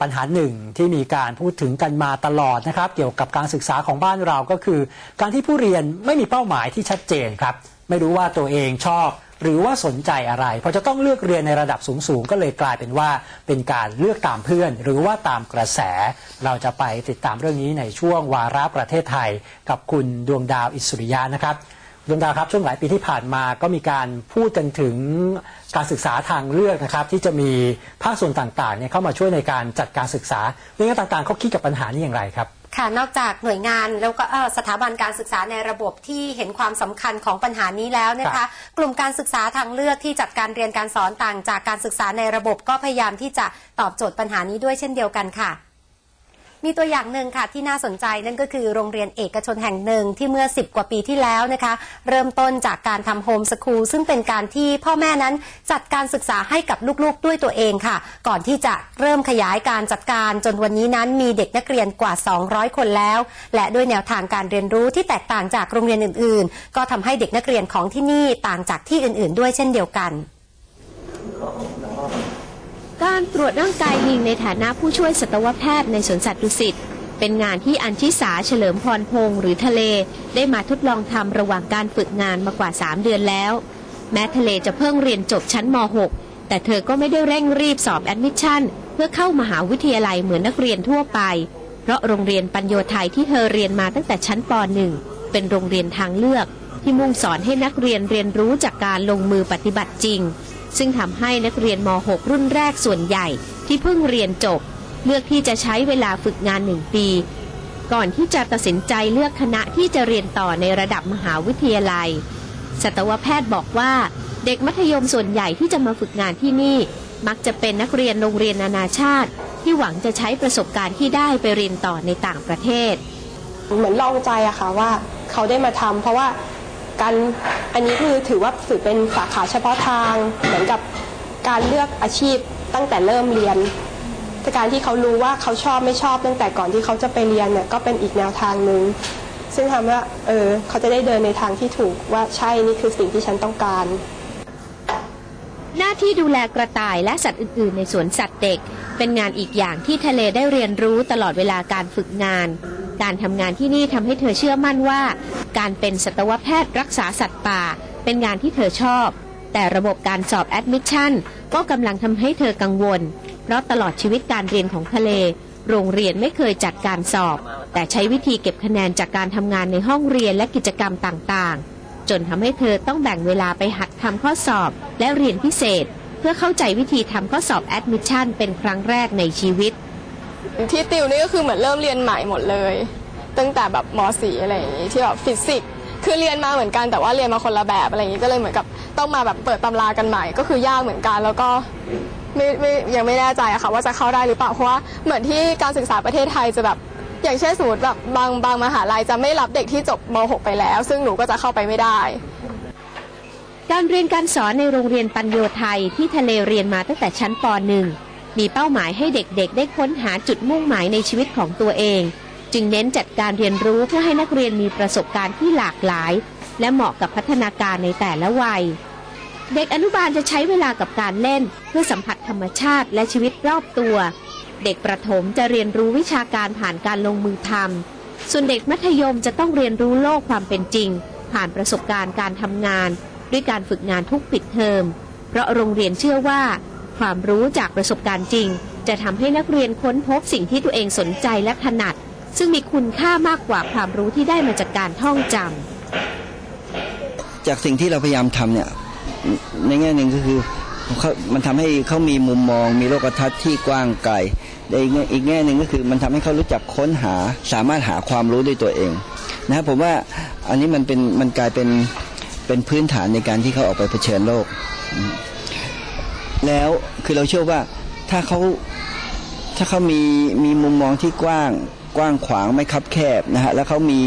ปัญหาหนึ่งที่มีการพูดถึงกันมาตลอดนะครับ เกี่ยวกับการศึกษาของบ้านเราก็คือ การที่ผู้เรียนไม่มีเป้าหมายที่ชัดเจนครับ ไม่รู้ว่าตัวเองชอบ หรือว่าสนใจอะไรพอจะต้องเลือกเรียนในระดับสูงๆ ก็เลยกลายเป็นว่าเป็นการเลือกตามเพื่อน หรือว่าตามกระแส เราจะไปติดตามเรื่องนี้ในช่วงวาระประเทศไทย กับคุณดวงดาวอิสุริยะนะครับ ดวงดาวครับช่วงหลายปีที่ผ่านมาก็มีการพูดกันถึงการศึกษาทางเลือกนะครับ ที่จะมีภาคส่วนต่างๆเนี่ยเข้ามาช่วยในการจัดการศึกษาหน่วยงานต่างๆเขาคิดกับปัญหานี้อย่างไรครับค่ะนอกจากหน่วยงานแล้วก็สถาบันการศึกษาในระบบที่เห็นความสำคัญของปัญหานี้แล้วนะคะ กลุ่มการศึกษาทางเลือกที่จัดการเรียนการสอนต่างจากการศึกษาในระบบก็พยายามที่จะตอบโจทย์ปัญหานี้ด้วยเช่นเดียวกันค่ะ มีตัวอย่างหนึ่งค่ะที่น่าสนใจนั่นก็คือโรงเรียนเอกชนแห่งหนึ่งที่เมื่อ 10 กว่าปีที่แล้วนะคะ เริ่มต้นจากการทำโฮมสคูลซึ่งเป็นการที่พ่อแม่นั้นจัดการศึกษาให้กับลูกๆด้วยตัวเองค่ะ ก่อนที่จะเริ่มขยายการจัดการจนวันนี้นั้นมีเด็กนักเรียนกว่า 200 คนแล้ว และด้วยแนวทางการเรียนรู้ที่แตกต่างจากโรงเรียนอื่น ๆ ก็ทำให้เด็กนักเรียนของที่นี่ต่างจากที่อื่น ๆ ด้วยเช่นเดียวกัน การตรวจร่างกายลิงในฐานะผู้ช่วยสัตวแพทย์ในสวนสัตว์ดุสิตเป็นงานที่อัญชิสาเฉลิมพรพงศ์หรือทะเล ได้มาทดลองทำระหว่างการฝึกงานมากว่า 3 เดือนแล้ว แม้ทะเลจะเพิ่งเรียนจบชั้นม .6 แต่เธอก็ไม่ได้เร่งรีบสอบแอดมิชชั่น เพื่อเข้ามหาวิทยาลัยเหมือนนักเรียนทั่วไป เพราะโรงเรียนปัญโยไทยที่เธอเรียนมาตั้งแต่ชั้นป .1 เป็นโรงเรียนทางเลือก ที่มุ่งสอนให้นักเรียนเรียนรู้จากการลงมือปฏิบัติจริง ซึ่งทำให้นักเรียนม .6 รุ่นแรกส่วนใหญ่ที่เพิ่งเรียนจบ เลือกที่จะใช้เวลาฝึกงานหนึ่งปี ก่อนที่จะตัดสินใจเลือกคณะที่จะเรียนต่อในระดับมหาวิทยาลัย สัตวแพทย์บอกว่า เด็กมัธยมส่วนใหญ่ที่จะมาฝึกงานที่นี่ มักจะเป็นนักเรียนโรงเรียนนานาชาติ ที่หวังจะใช้ประสบการณ์ที่ได้ไปเรียนต่อในต่างประเทศ เหมือนลองใจอะค่ะว่าเขาได้มาทำเพราะว่า การอันนี้คือถือว่าถือเป็นสาขาเฉพาะทาง เหมือนกับการเลือกอาชีพตั้งแต่เริ่มเรียนแต่การที่เขารู้ว่าเขาชอบไม่ชอบตั้งแต่ก่อนที่เขาจะไปเรียนเนี่ยก็เป็นอีกแนวทางหนึ่งซึ่งทำว่าเออเขาจะได้เดินในทางที่ถูกว่าใช่นี่คือสิ่งที่ฉันต้องการ หน้าที่ดูแลกระต่ายและสัตว์อื่น ๆ ในสวนสัตว์เด็ก เป็นงานอีกอย่างที่ทะเลได้เรียนรู้ตลอดเวลาการฝึกงาน การทำงานที่นี่ทำให้เธอเชื่อมั่นว่า การเป็นสัตวแพทย์รักษาสัตว์ป่า เป็นงานที่เธอชอบ แต่ระบบการสอบแอดมิชชั่นก็กำลังทำให้เธอกังวล เพราะตลอดชีวิตการเรียนของทะเล โรงเรียนไม่เคยจัดการสอบ แต่ใช้วิธีเก็บคะแนนจากการทำงานในห้องเรียนและกิจกรรมต่างๆ จนทำให้เธอต้องแบ่งเวลาไปหัดทำข้อสอบและเรียนพิเศษ เพื่อเข้าใจวิธีทำข้อสอบแอดมิชชั่นเป็นครั้งแรกในชีวิต ที่ติวนี่ก็คือเหมือนเริ่มเรียนใหม่หมดเลย ตั้งแต่แบบมสีอะไรอย่างงี้ที่แบบฟิสิกส์คือเรียนมาเหมือนกันแต่ว่าเรียนมาคนละแบบอะไรอย่างงี้ก็เลยเหมือนกับต้องมาแบบเปิดตำรากันใหม่ ก็คือยากเหมือนกันแล้วก็ไม่ไม่ยังไม่แน่ใจอะค่ะว่าจะเข้าได้หรือเปล่าเพราะว่าเหมือนที่การศึกษาประเทศไทยจะแบบอย่างเช่นสมมติแบบบางบางมหาลัยจะไม่รับเด็กที่จบม .6 ไปแล้ว ซึ่งหนูก็จะเข้าไปไม่ได้ การเรียนการสอนในโรงเรียนปัญโยไทยที่ทะเลเรียนมาตั้งแต่ชั้นป .1 มีเป้าหมายให้เด็กๆ ได้ค้นหาจุดมุ่งหมายในชีวิตของตัวเอง จึงเน้นจัดการเรียนรู้เพื่อให้นักเรียนมีประสบการณ์ที่หลากหลาย และเหมาะกับพัฒนาการในแต่ละวัย เด็กอนุบาลจะใช้เวลากับการเล่น เพื่อสัมผัสธรรมชาติและชีวิตรอบตัว เด็กประถมจะเรียนรู้วิชาการผ่านการลงมือทำส่วนเด็กมัธยมจะต้องเรียนรู้โลกความเป็นจริง ผ่านประสบการณ์การทำงาน ด้วยการฝึกงานทุกปิดเทอมเพราะโรงเรียนเชื่อว่า ความรู้จากประสบการณ์จริง จะทำให้นักเรียนค้นพบสิ่งที่ตัวเองสนใจและถนัด ซึ่งมีคุณค่ามากกว่าความรู้ที่ได้มาจากการท่องจำจากสิ่งที่เราพยายามทำเนี่ยในแง่หนึ่งก็คือเขามันทำให้เขามีมุมมอง มีโลกทัศน์ที่กว้างไกลในอีกแง่อีกแง่หนึ่งก็คือมันทำให้เขารู้จักค้นหาสามารถหาความรู้ด้วยตัวเองนะครับผมว่าอันนี้มันเป็นมันกลายเป็นเป็นพื้นฐานในการที่เขาออกไปเผชิญโลก แล้วคือเราเชื่อว่าถ้าเขาถ้าเขามีมีมุมมองที่กว้างกว้างขวางไม่คับแคบนะฮะแล้วเขามี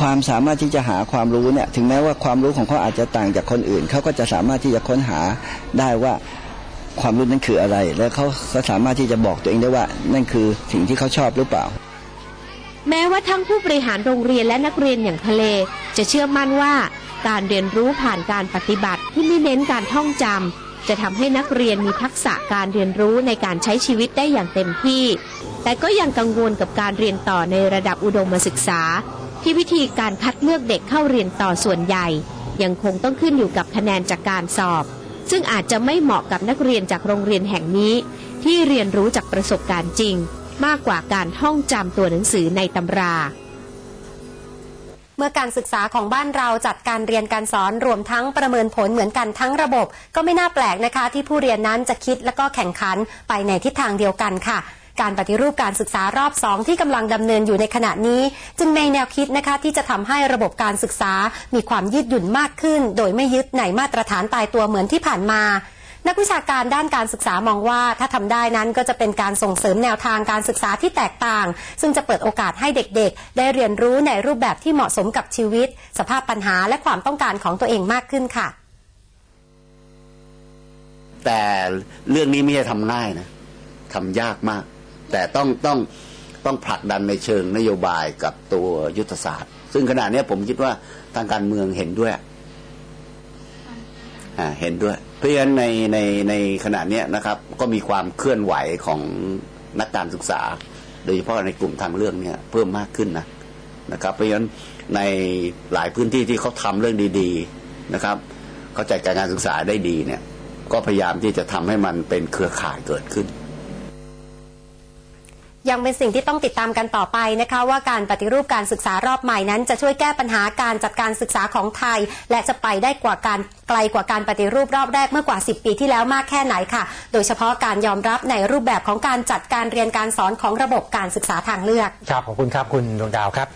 ความสามารถที่จะหาความรู้เนี่ยถึงแม้ว่าความรู้ของเขาอาจจะต่างจากคนอื่นเขาก็จะสามารถที่จะค้นหาได้ว่าความรู้นั้นคืออะไร แล้วเขาก็สามารถที่จะบอกตัวเองได้ว่า นั่นคือสิ่งที่เขาชอบหรือเปล่า แม้ว่าทั้งผู้บริหารโรงเรียนและนักเรียนอย่างทะเล จะเชื่อมั่นว่า การเรียนรู้ผ่านการปฏิบัติที่ไม่เน้นการท่องจำ จะทำให้นักเรียนมีทักษะการเรียนรู้ในการใช้ชีวิตได้อย่างเต็มที่ แต่ก็ยังกังวลกับการเรียนต่อในระดับอุดมศึกษา ที่วิธีการคัดเลือกเด็กเข้าเรียนต่อส่วนใหญ่ ยังคงต้องขึ้นอยู่กับคะแนนจากการสอบ ซึ่งอาจจะไม่เหมาะกับนักเรียนจากโรงเรียนแห่งนี้ ที่เรียนรู้จากประสบการณ์จริง มากกว่าการท่องจำตัวหนังสือในตำรา เมื่อการศึกษาของบ้านเราจัดการเรียนการสอนรวมทั้งประเมินผลเหมือนกันทั้งระบบ ก็ไม่น่าแปลกนะคะ ที่ผู้เรียนนั้นจะคิดและก็แข่งขันไปในทิศทางเดียวกันค่ะการปฏิรูปการศึกษารอบสองที่กำลังดำเนินอยู่ในขณะนี้ จึงในแนวคิดนะคะที่จะทำให้ระบบการศึกษา มีความยืดหยุ่นมากขึ้น โดยไม่ยึดในมาตรฐานตายตัวเหมือนที่ผ่านมา นักวิชาการด้านการศึกษามองว่า ถ้าทำได้นั้นก็จะเป็นการส่งเสริมแนวทางการศึกษาที่แตกต่าง ซึ่งจะเปิดโอกาสให้เด็กๆ ได้เรียนรู้ในรูปแบบที่เหมาะสมกับชีวิต สภาพปัญหาและความต้องการของตัวเองมากขึ้นค่ะ แต่เรื่องนี้ไม่ใช่ทำง่ายนะทำยากมาก แต่ต้องต้องต้องผลักดันในเชิงนโยบายกับตัวยุทธศาสตร์ ซึ่งขณะนี้ผมคิดว่าทางการเมืองเห็นด้วย เห็นด้วย เพราะฉะนั้นในในในขณะเนี้ยนะครับ ก็มีความเคลื่อนไหวของนักการศึกษา โดยเฉพาะในกลุ่มทางเรื่องเนี่ยเพิ่มมากขึ้นนะนะครับ เพราะฉะนั้นในหลายพื้นที่ที่เขาทำเรื่องดี ๆนะครับ เขาจัดการการศึกษาได้ดีเนี่ย ก็พยายามที่จะทำให้มันเป็นเครือข่ายเกิดขึ้น ยังเป็นสิ่งที่ต้องติดตามกันต่อไปนะคะ ว่าการปฏิรูปการศึกษารอบใหม่นั้น จะช่วยแก้ปัญหาการจัดการศึกษาของไทย และจะไปได้กว่าการไกลกว่าการปฏิรูปรอบแรกเมื่อกว่า 10 ปีที่แล้วมากแค่ไหนค่ะ โดยเฉพาะการยอมรับในรูปแบบของการจัดการเรียนการสอนของระบบการศึกษาทางเลือก ครับขอบคุณครับคุณดวงดาวครับ